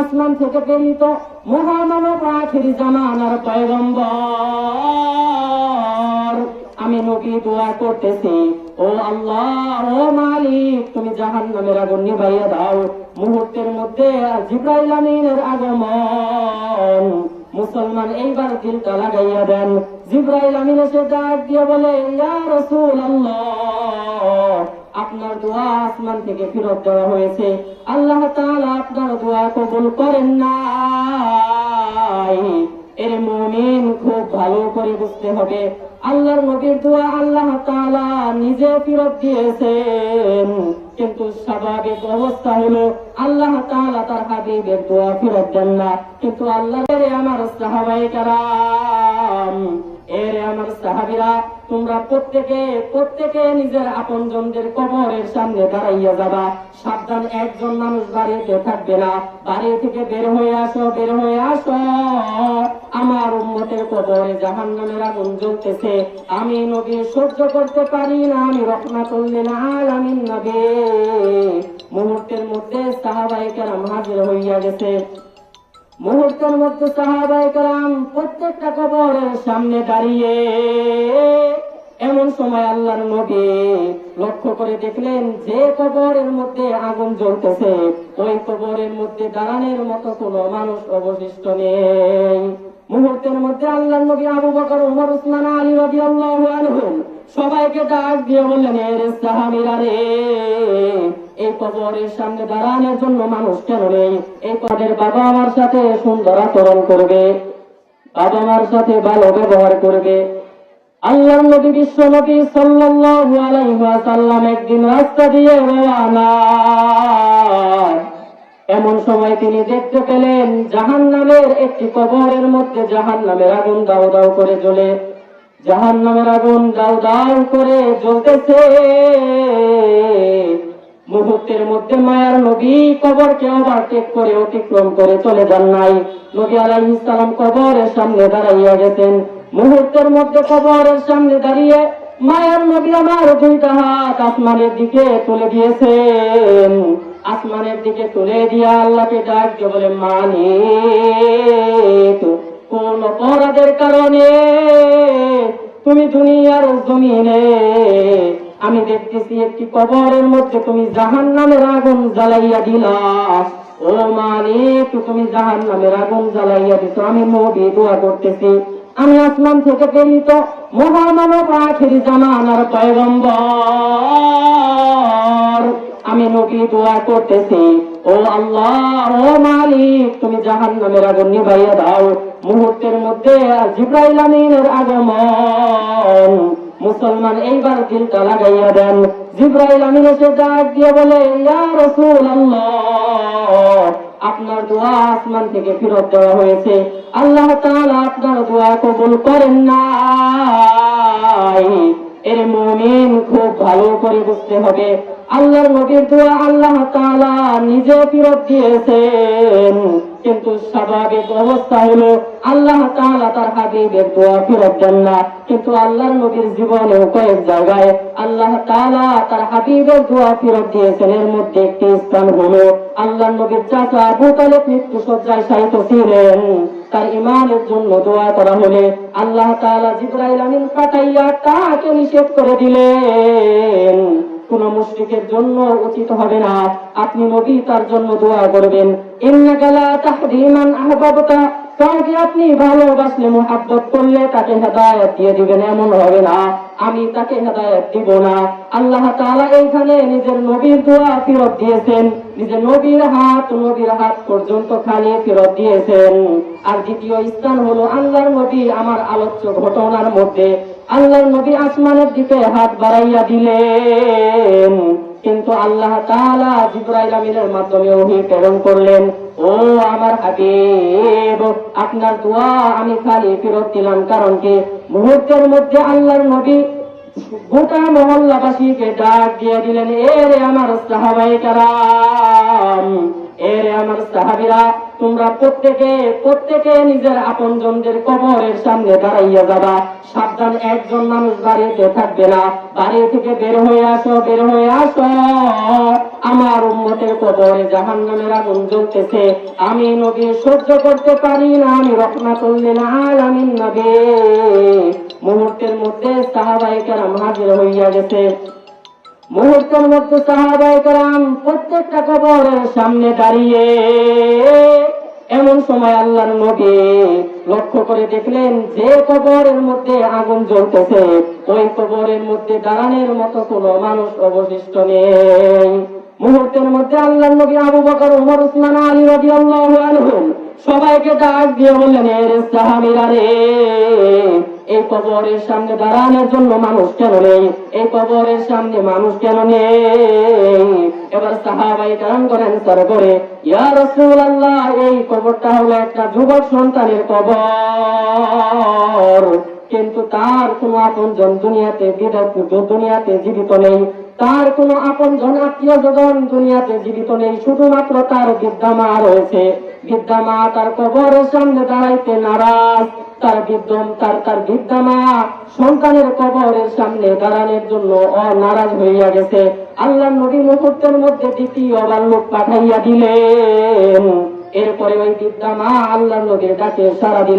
আসমান থেকে প্রেরিত মহামানব আখির জামানার পয়গম্বর। আমি নবী দোয়া করতেছি, ও আল্লাহ ও মালিক, তুমি জাহান নামের আগুন নিভাইয়া দাও। মুহূর্তের মধ্যে জিব্রাইল আমিনের আগমন। মুসলমান এইবার দিলটা লাগাইয়া দেন। জিব্রাইল আমিন এসে ডাক দিয়ে বলে, ইয়া রসুল আল্লাহ আসমান থেকে ফেরত দেওয়া হয়েছে। আল্লাহ আপনার দোয়া কবুল করেন নাই। এর মুমিন খুব ভালো করে বুঝতে হবে। আল্লাহর নবীর দোয়া আল্লাহ তাআলা নিজে ফেরত দিয়েছেন। কিন্তু স্বাভাবিক অবস্থা হলো, আল্লাহ তাআলা তার হাবিবের দোয়া ফেরত দেন না। কিন্তু আল্লাহ আমার সাহাবায়ে কারাম, এর আমার সাহাবিরা তোমরা প্রত্যেকে প্রত্যেকে নিজের আপনজনদের কবরের সামনে দাঁড়াইয়া যাবা। সাবধান, একজন মানুষ বাড়িতে থাকবে না। বাড়ি থেকে বের হয়ে আসো, বের হয়ে আসো। আমার উম্মতের কবরে জাহান নামের আগুন জ্বলতেছে। আমি নবী, সহ্য করতে পারি না। আমি রহমাতুল্লিল আলামিন নবী। মুহূর্তের মধ্যে সাহাবায়ে কেরাম হাজির হইয়া গেছে। মুহূর্তের মধ্যে সাহাবাই কালাম প্রত্যেকটা কবরের সামনে দাঁড়িয়ে এমন সময় আল্লাহর নবী লক্ষ্য করে দেখলেন যে কবরের মধ্যে আগুন জ্বলতেছে। ওই কবরের মধ্যে দাঁড়ানোর মতো কোনো মানুষ অবশিষ্ট নেই। মুহূর্তের মধ্যে আল্লাহর নবী আবু বকর, উমর, উসমান, আলী রাদিয়াল্লাহু আনহুম সবাইকে ডাক দিয়ে বললেন এর সাহাবীরা রে এই কবরের সামনে দাঁড়ানোর জন্য মানুষ কেন নেই এই পদের বাবা আমার সাথে সুন্দর আচরণ করবে। বাবা মার সাথে ভালো ব্যবহার করবে। আল্লাহর নবী, বিশ্ব নবী সাল্লাল্লাহু আলাইহি ওয়াসাল্লাম একদিন রাস্তা দিয়ে রওনা এমন সময় তিনি দেখতে পেলেন জাহান নামের একটি কবরের মধ্যে জাহান নামের আগুন দাও দাও করে জ্বলে। জাহান নামের আগুন দাও দাও করে জ্বলতেছে। মুহূর্তের মধ্যে মায়ার নবী কবরকে ওভারটেক করে অতিক্রম করে চলে যান নাই। নবী আলাইহিস সালাম কবরের সামনে দাঁড়াইয়া গেছেন। মুহূর্তের মধ্যে কবরের সামনে দাঁড়িয়ে মায়ার নবী আমার দুইটা হাত আসমানের দিকে তুলে দিয়েছেন। আসমানের দিকে তুলে দিয়া আল্লাহকে ডাক বলে, মালিক, কোন অপরাধের কারণে তুমি দুনিয়ার জমিনে আমি দেখতেছি একটি কবরের মধ্যে তুমি জাহান নামের আগুন জ্বালাইয়া দিলা। ও মালিক, তুমি জাহান নামের আগুন জ্বালাইয়া দিত আমি নবী দোয়া করতেছি। আমি আসমান থেকে প্রেরিত মহামানব আখির জামানার পয়গম্বর। আমি নবী দোয়া করতেছি। ও আল্লাহ, ও মালিক, তুমি জাহান নামের আগুন নিভাইয়া দাও। মুহূর্তের মধ্যে জিব্রাইল আমিনের আগমন। মুসলমান, এইবার দিলটা লাগাইয়া দেন। জিব্রাইল আমিন এসে ডাক দিয়ে বলে রসুল আপনার দোয়া আসমান থেকে ফেরত দেওয়া হয়েছে। আল্লাহ তাআলা আপনার দোয়া কবুল করেন নাই। এর মুমিন খুব ভালো করে বুঝতে হবে। আল্লাহর নবীর দোয়া আল্লাহ তাআলা নিজে ফেরত দিয়েছেন। কিন্তু স্বাভাবিক অবস্থা হলো আল্লাহ তাআলা তার হাবিবের দোয়া ফেরত দেন না। কিন্তু আল্লাহর নবীর জীবনে কয়েক জায়গায় আল্লাহ তাআলা তার হাবিবের দোয়া ফেরত দিয়েছেন। এর মধ্যে একটি স্থান হলো আল্লাহর নবীর চাচা আবু তালেব মৃত্যু সজ্জায় শায়িত ছিলেন। তার ইমানের জন্য দোয়া করা হলে আল্লাহ তাআলা জিব্রাইল আমিন পাঠাইয়া তাকে নিষেধ করে দিলেন। কোন মুশরিকের জন্য উচিত হবে না। আপনি নবী, তার জন্য দোয়া করবেন। ইন্নাকা লা তাহদি মান আহবাবতা। কাউকে আপনি ভালোবাসলে মোহাব্বত করলে তাকে হেদায়ত দিয়ে দিবেন, এমন হবে না। আমি তাকে হেদায়ত দিব না। আল্লাহ তাআলা এইখানে নিজের নবীর দোয়া ফেরত দিয়েছেন। নিজের নবীর হাত নবীর হাত পর্যন্ত খালি ফেরত দিয়েছেন। আর দ্বিতীয় স্থান হলো আল্লাহর নবী আমার আলোচ্য ঘটনার মধ্যে। আল্লাহর নবী আসমানের দিকে হাত বাড়াইয়া দিলেন। কিন্তু আল্লাহ তাআলা জিব্রাইল আমিনের মাধ্যমে ওহী প্রেরণ করলেন, ও আমার হাবিব আপনার দোয়া আমি খালি ফেরত দিলাম, কারণ কি মুহূর্তের মধ্যে আল্লাহর নবী গোটা মহল্লাবাসীকে ডাক দিয়ে দিলেন এ রে আমার সাহাবাই কারাম, এর আমার সাহাবিরা, তোমরা প্রত্যেকে প্রত্যেকে নিজের আপনজনদের কবরের সামনে দাঁড়াইয়া যাবা। সাবধান, একজন মানুষ বাড়িতে থাকবে না। বাড়ি থেকে বের হয়ে আসো, বের হয়ে আসো। আমার উম্মতের কবরে জাহান নামের আগুন জ্বলতেছে। আমি নবী সহ্য করতে পারি না, আমি রহমাতুল্লিল আলামিন নবী। মুহূর্তের মধ্যে সাহাবাই কেরাম হাজির হইয়া গেছে। মুহূর্তের মধ্যে সাহাবাই কেরাম প্রত্যেকটা কবরের সামনে দাঁড়িয়ে এমন সময় আল্লাহর নবী লক্ষ্য করে দেখলেন, যে কবরের মধ্যে আগুন জ্বলতেছে, ওই কবরের মধ্যে দাঁড়ানোর মতো কোনো মানুষ অবশিষ্ট নেই। মুহূর্তের মধ্যে আল্লাহর নবী আবু বকর, উমর, উসমান, আলী রাদিয়াল্লাহু আনহুম সবাইকে ডাক দিয়ে বললেন এর সাহাবীরা রে, এই কবরের সামনে দাঁড়ানোর জন্য মানুষ কেন নেই? এই কবরের সামনে মানুষ কেন নেই? এবার সাহাবাই কারণ করেন তার করে ইয়া রাসূলুল্লাহ, এই কবরটা হলো একটা যুবক সন্তানের কবর। কিন্তু তার কোনো আপন জন দুনিয়াতে বিদায় দুনিয়াতে জীবিত নেই। তার কোনো আপন জন আত্মীয় স্বজন দুনিয়াতে জীবিত নেই, শুধুমাত্র তার বৃদ্ধা মা রয়েছে। বৃদ্ধা মা তার কবরের সামনে দাঁড়াইতে নারাজ। তার বৃদ্ধম তার তার বৃদ্ধা মা সন্তানের কবরের সামনে দাঁড়ানোর জন্য অনারাজ হইয়া গেছে। আল্লাহ নবী মুহূর্তের মধ্যে দ্বিতীয়বার লোক পাঠাইয়া দিলেন। এরপরে ওই বৃদ্ধা মা আল্লাহ নবীর ডাকে সারা দিল